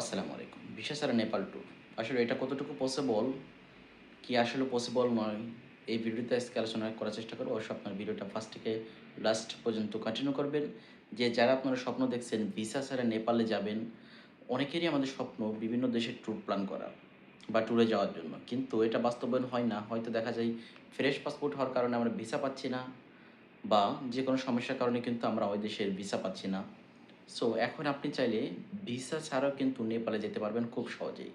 আসসালামু আলাইকুম। বিশেষ আর নেপাল ট্যুর। আসলে এটা কতটুকু পসিবল কি আসলে পসিবল নয়, এই ভিডিওতে আজকে আলোচনা করার চেষ্টা করব। অবশ্যই আপনার ভিডিওটা ফার্স্ট থেকে লাস্ট পর্যন্ত কন্টিনিউ করবেন। যে যারা আপনারা স্বপ্ন দেখছেন ভিসা ছাড়া নেপালে যাবেন, অনেকেরই আমাদের স্বপ্ন বিভিন্ন দেশে ট্যুর প্ল্যান করা বা ট্যুরে যাওয়ার জন্য। কিন্তু এটা বাস্তবায়ন হয় না। হয়তো দেখা যায় ফ্রেশ পাসপোর্ট হওয়ার কারণে আমরা ভিসা পাচ্ছি না বা যে কোনো সমস্যার কারণে কিন্তু আমরা ওই দেশের ভিসা পাচ্ছি না। সো এখন আপনি চাইলে ভিসা ছাড়াও কিন্তু নেপালে যেতে পারবেন খুব সহজেই।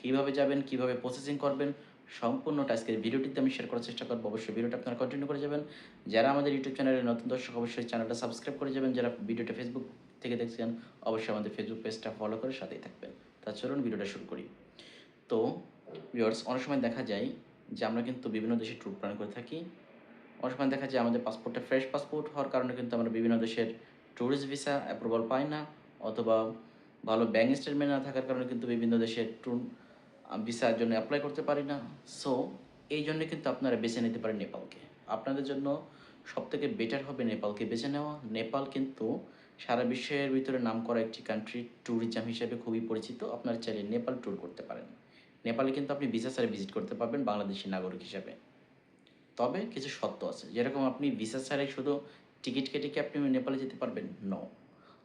কীভাবে যাবেন, কীভাবে প্রসেসিং করবেন, সম্পূর্ণটা আজকের ভিডিওটিতে আমি শেয়ার করার চেষ্টা করব। অবশ্যই ভিডিওটা আপনারা কন্টিনিউ করে যাবেন। যারা আমাদের ইউটিউব চ্যানেলের নতুন দর্শক, অবশ্যই চ্যানেলটা সাবস্ক্রাইব করে যাবেন। যারা ভিডিওটা ফেসবুক থেকে দেখছেন, অবশ্যই আমাদের ফেসবুক পেজটা ফলো করে সাথেই থাকবেন। তা চলুন ভিডিওটা শুরু করি। তো ভিউয়ার্স অনেক সময় দেখা যায় যে আমরা কিন্তু বিভিন্ন দেশে ট্যুর প্ল্যান করে থাকি। অনেক সময় দেখা যায় আমাদের পাসপোর্টটা ফ্রেশ পাসপোর্ট হওয়ার কারণে কিন্তু আমরা বিভিন্ন দেশের ট্যুরিস্ট ভিসা অ্যাপ্রুভাল পায় না, অথবা ভালো ব্যাঙ্ক স্টেটমেন্ট না থাকার কারণে কিন্তু বিভিন্ন দেশের ট্যুর ভিসার জন্য অ্যাপ্লাই করতে পারি না। সো এই জন্য কিন্তু আপনারা বেছে নিতে পারেন নেপালকে। আপনাদের জন্য সব থেকে বেটার হবে নেপালকে বেছে নেওয়া। নেপাল কিন্তু সারা বিশ্বের ভিতরে নাম করা একটি কান্ট্রি ট্যুরিজম হিসেবে খুবই পরিচিত। আপনারা চাইলে নেপাল ট্যুর করতে পারেন। নেপালে কিন্তু আপনি ভিসা ছাড়া ভিজিট করতে পারবেন বাংলাদেশি নাগরিক হিসেবে। তবে কিছু শর্ত আছে। যেরকম আপনি ভিসা ছাড়াই শুধু টিকিট কেটে কি আপনি নেপালে যেতে পারবেন? ন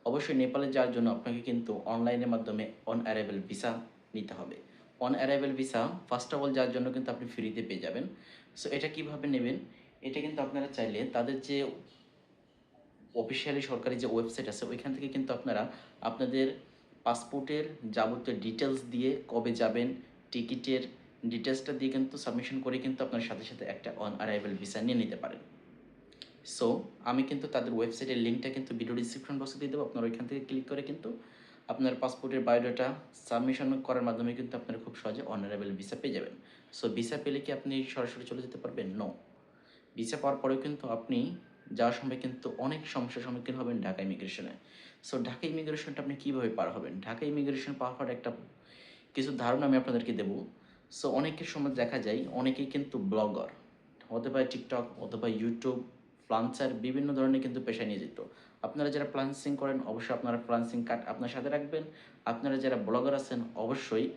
অবশ্যই নেপালে যাওয়ার জন্য আপনাকে কিন্তু অনলাইনের মাধ্যমে অন অ্যারাইভেল ভিসা নিতে হবে। On arrival visa first of all যাওয়ার জন্য কিন্তু আপনি ফ্রিতে পেয়ে যাবেন। সো এটা কীভাবে নেবেন? এটা কিন্তু আপনারা চাইলে তাদের যে অফিসিয়ালি সরকারি যে ওয়েবসাইট আছে, ওইখান থেকে কিন্তু আপনারা আপনাদের পাসপোর্টের যাবতীয় ডিটেলস দিয়ে কবে যাবেন টিকিটের ডিটেলসটা দিয়ে কিন্তু সাবমিশন করে কিন্তু আপনার সাথে সাথে একটা অন অ্যারাইভেল ভিসা নিয়ে নিতে পারেন। সো আমি কিন্তু তাদের ওয়েবসাইটের লিঙ্কটা কিন্তু ভিডিও ডিসক্রিপশন বক্সে দিয়ে দেবো। আপনারা ওইখান থেকে ক্লিক করে কিন্তু আপনার পাসপোর্টের বায়োডাটা সাবমিশন করার মাধ্যমে কিন্তু আপনারা খুব সহজে অনারেবল ভিসা পেয়ে যাবেন। সো ভিসা পেলে কি আপনি সরাসরি চলে যেতে পারবেন? নো ভিসা পাওয়ার পরেও কিন্তু আপনি যাওয়ার সময় কিন্তু অনেক সমস্যার সম্মুখীন হবেন ঢাকা ইমিগ্রেশনে সো ঢাকা ইমিগ্রেশনটা আপনি কীভাবে পার হবেন? ঢাকা ইমিগ্রেশন পার হওয়ার একটা কিছু ধারণা আমি আপনাদেরকে দেবো। সো অনেকের সময় দেখা যায়, অনেকেই কিন্তু ব্লগার হতে পারে টিকটক অথবা ইউটিউব ফ্লান্সার বিভিন্ন ধরনের কিন্তু পেশায় নিয়ে যেত। আপনারা যারা ফ্লান্সিং করেন, অবশ্যই আপনারা ফ্লান্সিং কার্ড আপনার সাথে রাখবেন। আপনারা যারা ব্লগার আছেন, অবশ্যই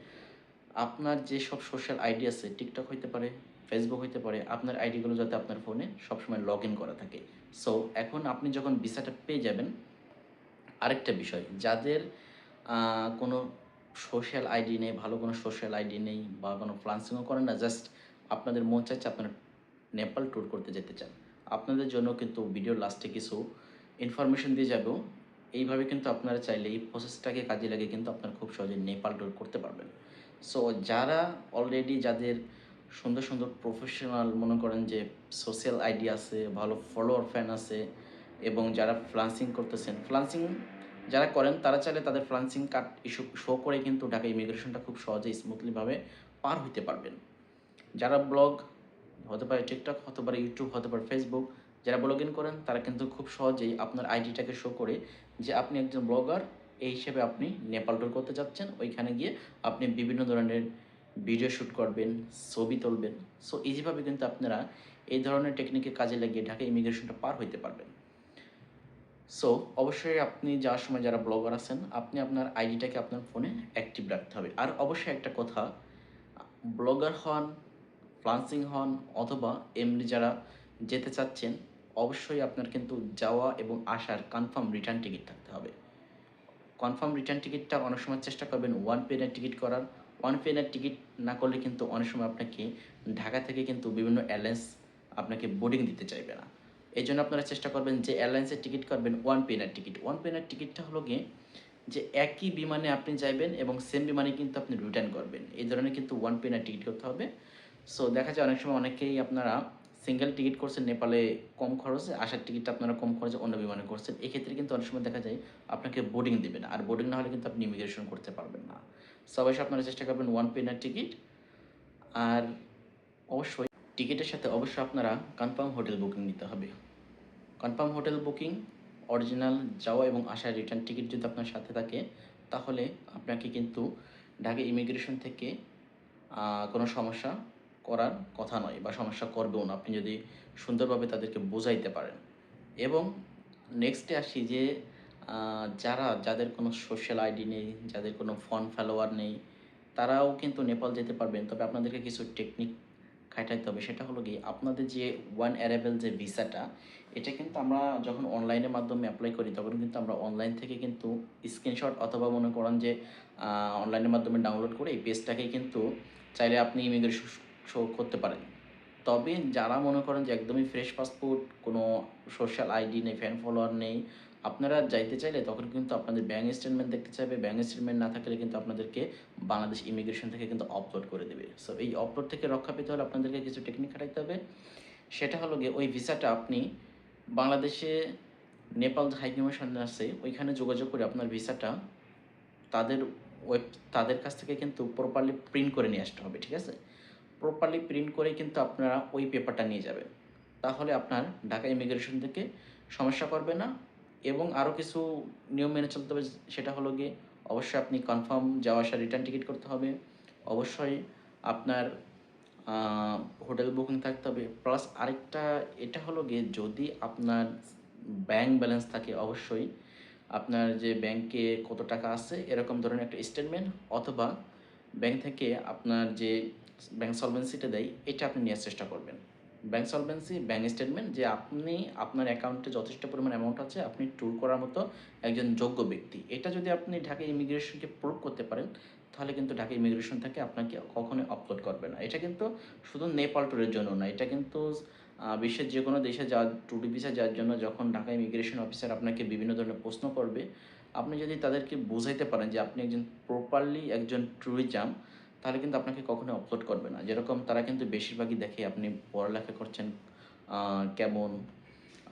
আপনার যে সব সোশ্যাল আইডি আছে টিকটক হইতে পারে ফেসবুক হইতে পারে, আপনার আইডিগুলো যাতে আপনার ফোনে সবসময় লগ ইন করা থাকে। সো এখন আপনি যখন ভিসাটা পেয়ে যাবেন, আরেকটা বিষয়, যাদের কোনো সোশ্যাল আইডি নেই, ভালো কোনো সোশ্যাল আইডি নেই বা কোনো ফ্লান্সিংও করেন না জাস্ট আপনাদের মন চাইছে আপনারা নেপাল ট্যুর করতে যেতে চান। আপনাদের জন্য কিন্তু ভিডিও লাস্টে কিছু ইনফরমেশন দিয়ে যাব। এইভাবে কিন্তু আপনারা চাইলে এই প্রসেসটাকে কাজে লাগে কিন্তু আপনারা খুব সহজে নেপাল ট্যুর করতে পারবেন। সো যারা অলরেডি যাদের সুন্দর সুন্দর প্রফেশনাল মনে করেন যে সোশ্যাল আইডি আছে, ভালো ফলোয়ার ফ্যান আছে এবং যারা ফ্লান্সিং করতেছেন ফ্লান্সিং যারা করেন, তারা চাইলে তাদের ফ্লান্সিং কার্ড ইস্যু শো করে কিন্তু ঢাকা ইমিগ্রেশনটা খুব সহজে স্মুথলিভাবে পার হইতে পারবেন। যারা ব্লগ হতে পারে টিকটক হতে পারে ইউটিউব হতে পারে ফেসবুক যারা ব্লগ ইন করেন, তারা কিন্তু খুব সহজেই আপনার আইডিটাকে শো করে যে আপনি একজন ব্লগার এই হিসেবে আপনি নেপাল ট্যুর করতে যাচ্ছেন। ওইখানে গিয়ে আপনি বিভিন্ন ধরনের ভিডিও শ্যুট করবেন, ছবি তুলবেন। সো ইজিভাবে কিন্তু আপনারা এই ধরনের টেকনিকে কাজে লাগিয়ে ঢাকা ইমিগ্রেশনটা পার হইতে পারবেন। সো অবশ্যই আপনি যাওয়ার সময় যারা ব্লগার আছেন, আপনি আপনার আইডিটাকে আপনার ফোনে অ্যাক্টিভ রাখতে হবে। আর অবশ্যই একটা কথা ব্লগার হন ফ্লান্সিং হন অথবা এমনি যারা যেতে চাচ্ছেন, অবশ্যই আপনার কিন্তু যাওয়া এবং আসার কনফার্ম রিটার্ন টিকিট থাকতে হবে। কনফার্ম রিটার্ন টিকিটটা অনেক সময় চেষ্টা করবেন ওয়ান পেনের টিকিট করার। ওয়ান পেনের টিকিট না করলে কিন্তু অনেক সময় আপনাকে ঢাকা থেকে কিন্তু বিভিন্ন এয়ারলাইন্স আপনাকে বোর্ডিং দিতে চাইবে না। এই জন্য আপনারা চেষ্টা করবেন যে এয়ারলাইন্সের টিকিট করবেন ওয়ান পেনের টিকিট ওয়ান পেনের টিকিটটা হলো গিয়ে যে একই বিমানে আপনি যাইবেন এবং সেম বিমানে কিন্তু আপনি রিটার্ন করবেন। এই ধরনের কিন্তু ওয়ান পেনের টিকিট করতে হবে। সো দেখা যায় অনেক সময় অনেকেই আপনারা সিঙ্গেল টিকিট করছেন নেপালে কম খরচে, আসার টিকিটটা আপনারা কম খরচে অন্য বিমানে করছেন। এক্ষেত্রে কিন্তু অনেক সময় দেখা যায় আপনাকে বোর্ডিং দেবে না। আর বোর্ডিং না হলে কিন্তু আপনি ইমিগ্রেশন করতে পারবেন না। সবাই আপনারা চেষ্টা করবেন ওয়ান পেনার টিকিট আর অবশ্যই টিকিটের সাথে অবশ্যই আপনারা কনফার্ম হোটেল বুকিং নিতে হবে। কনফার্ম হোটেল বুকিং অরিজিনাল যাওয়া এবং আসার রিটার্ন টিকিট যদি আপনার সাথে থাকে, তাহলে আপনাকে কিন্তু ঢাকা ইমিগ্রেশন থেকে কোনো সমস্যা করার কথা নয় বা সমস্যা করবেও না। আপনি যদি সুন্দরভাবে তাদেরকে বোঝাইতে পারেন। এবং নেক্সটে আসি যে যারা, যাদের কোনো সোশ্যাল আইডি নেই, যাদের কোনো ফোন ফলোয়ার নেই, তারাও কিন্তু নেপাল যেতে পারবেন। তবে আপনাদেরকে কিছু টেকনিক খাটাইতে হবে। সেটা হলো কি আপনাদের যে ওয়ান অ্যারাইভেল যে ভিসাটা, এটা কিন্তু আমরা যখন অনলাইনের মাধ্যমে অ্যাপ্লাই করি, তখন কিন্তু আমরা অনলাইন থেকে কিন্তু স্ক্রিনশট অথবা মনে করেন যে অনলাইনের মাধ্যমে ডাউনলোড করে এই পেজটাকে কিন্তু চাইলে আপনি ইমিগ্রেশন শো করতে পারেন তবে যারা মনে করেন যে একদমই ফ্রেশ পাসপোর্ট কোনো সোশ্যাল আইডি নেই ফ্যান ফলোয়ার নেই, আপনারা যাইতে চাইলে তখন কিন্তু আপনাদের ব্যাঙ্ক স্টেটমেন্ট দেখতে চাইবে। ব্যাঙ্ক স্টেটমেন্ট না থাকলে কিন্তু আপনাদেরকে বাংলাদেশ ইমিগ্রেশন থেকে কিন্তু আপলোড করে দেবে। সো এই আপলোড থেকে রক্ষা পেতে হলে আপনাদেরকে কিছু টেকনিক খাটাইতে হবে। সেটা হলো গিয়ে ওই ভিসাটা আপনি বাংলাদেশে নেপাল যে হাইকমিশন আছে, ওইখানে যোগাযোগ করে আপনার ভিসাটা তাদের ওয়েব তাদের কাছ থেকে কিন্তু প্রপারলি প্রিন্ট করে নিয়ে আসতে হবে, ঠিক আছে? প্রপারলি প্রিন্ট করে কিন্তু আপনারা ওই পেপারটা নিয়ে যাবেন। তাহলে আপনার ঢাকা ইমিগ্রেশন থেকে সমস্যা করবে না এবং আরও কিছু নিয়ম মেনে চলতে হবে, সেটা হলো গিয়ে অবশ্যই আপনি কনফার্ম যাওয়া আসা রিটার্ন টিকিট করতে হবে। অবশ্যই আপনার হোটেল বুকিং থাকতে হবে। প্লাস আরেকটা, এটা হলো গিয়ে যদি আপনার ব্যাংক ব্যালেন্স থাকে, অবশ্যই আপনার যে ব্যাংকে কত টাকা আছে, এরকম ধরনের একটা স্টেটমেন্ট অথবা ব্যাংক থেকে আপনার যে ব্যাংক সলভেন্সিটা দেয়, এটা আপনি নেওয়ার চেষ্টা করবেন। ব্যাংক সলভেন্সি, ব্যাংক স্টেটমেন্ট, যে আপনি আপনার অ্যাকাউন্টে যথেষ্ট পরিমাণ অ্যামাউন্ট আছে, আপনি ট্যুর করার মতো একজন যোগ্য ব্যক্তি। এটা যদি আপনি ঢাকা ইমিগ্রেশনকে প্রুভ করতে পারেন, তাহলে কিন্তু ঢাকা ইমিগ্রেশন থেকে আপনাকে কখনোই আপলোড করবে না। এটা কিন্তু শুধু নেপাল ট্যুরের জন্য না, এটা কিন্তু বিশ্বের যে কোনো দেশে যাওয়ার ট্যুর ভিসা যাওয়ার জন্য যখন ঢাকা ইমিগ্রেশন অফিসার আপনাকে বিভিন্ন ধরনের প্রশ্ন করবে আপনি যদি তাদেরকে বোঝাইতে পারেন যে আপনি একজন প্রপারলি একজন ট্যুরিজম তাহলে কিন্তু আপনাকে কখনো আপলোড করবে না। যেরকম তারা কিন্তু বেশিরভাগই দেখে আপনি পড়ালেখা করছেন কেমন,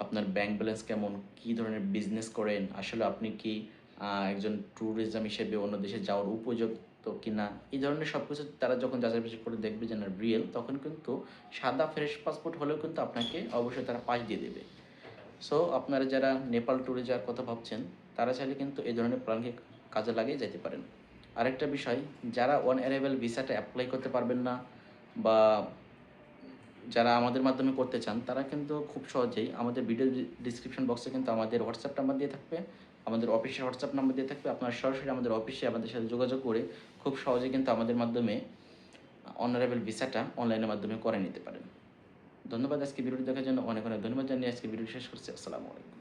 আপনার ব্যাংক ব্যালেন্স কেমন, কী ধরনের বিজনেস করেন, আসলে আপনি কি একজন ট্যুরিজম হিসেবে অন্য দেশে যাওয়ার উপযুক্ত কিনা, এই ধরনের সব কিছু তারা যখন যাচাই বাছাই করে দেখবে যে না রিয়েল তখন কিন্তু সাদা ফ্রেশ পাসপোর্ট হলেও কিন্তু আপনাকে অবশ্যই তারা পাশ দিয়ে দেবে। সো আপনারা যারা নেপাল ট্যুরে যাওয়ার কথা ভাবছেন, তারা চাইলে কিন্তু এই ধরনের প্ল্যানকে কাজে লাগিয়ে যেতে পারেন। আরেকটা বিষয়, যারা ওয়ান অ্যারাইভেল ভিসাটা অ্যাপ্লাই করতে পারবেন না বা যারা আমাদের মাধ্যমে করতে চান, তারা কিন্তু খুব সহজেই আমাদের ভিডিও ডিসক্রিপশন বক্সে কিন্তু আমাদের হোয়াটসঅ্যাপ নাম্বার দিয়ে থাকবে, আমাদের অফিসের হোয়াটসঅ্যাপ নাম্বার দিয়ে থাকবে। আপনারা সরাসরি আমাদের অফিসে আমাদের সাথে যোগাযোগ করে খুব সহজে কিন্তু আমাদের মাধ্যমে অনারেবল ভিসাটা অনলাইনের মাধ্যমে করে নিতে পারেন। ধন্যবাদ আজকে ভিডিওটি দেখার জন্য। অনেক অনেক ধন্যবাদ জানিয়ে আজকে ভিডিও শেষ করছি। আসসালামু আলাইকুম।